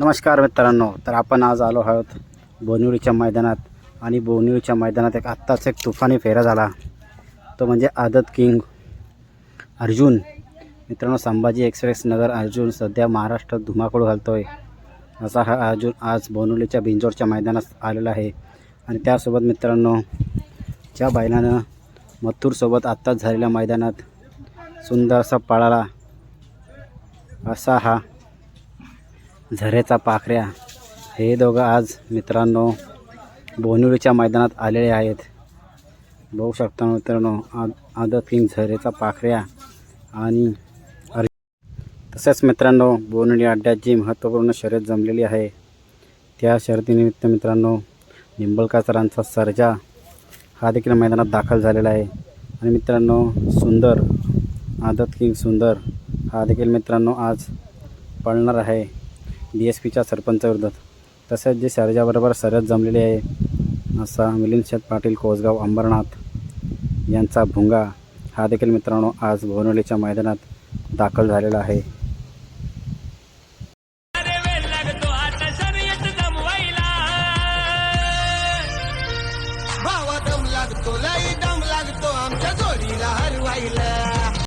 नमस्कार मित्रांनो तर आपण आज आलो आहोत बोनिवलीच्या मैदानात आणि बोनिवलीच्या मैदानात एक आत्ताच एक तुफानी फेरा झाला. तो म्हणजे आदत किंग अर्जुन. मित्रांनो संभाजी एक्सप्रेस नगर अर्जुन सध्या महाराष्ट्रात धुमाकूळ घालतो आहे असा हा अर्जुन आज बोनिवलीच्या बिंजोरच्या मैदानात आलेला आहे. आणि त्यासोबत मित्रांनो ज्या बैलानं मथुरसोबत आत्ताच झालेल्या मैदानात सुंदर असा पळाला असा हा झऱ्याचा पाखऱ्या. हे दोघं आज मित्रांनो बोनुलीच्या मैदानात आलेले आहेत. बघू शकता मित्रांनो आद आदत किंग झरेचा पाखऱ्या आणि अर्ज तसेच मित्रांनो बोनुली अड्ड्यात जी महत्त्वपूर्ण शर्यत जमलेली आहे त्या शर्यतीनिमित्त मित्रांनो निंबळकर सरांचा सर्जा हा देखील मैदानात दाखल झालेला आहे. आणि मित्रांनो सुंदर आदत किंग सुंदर हा देखील मित्रांनो आज पळणार आहे. डी एस पीच्या सरपंचाविरोधात. तसेच जे शारजाबरोबर सरहद जमलेली आहे असा मिलिंदशेद पाटील कोसगाव अंबरनाथ यांचा भुंगा हा देखील मित्रांनो आज भुवनवलीच्या मैदानात दाखल झालेला आहे. भावा दम लागतो दम लागतो आमच्या जोडीला हरवायला.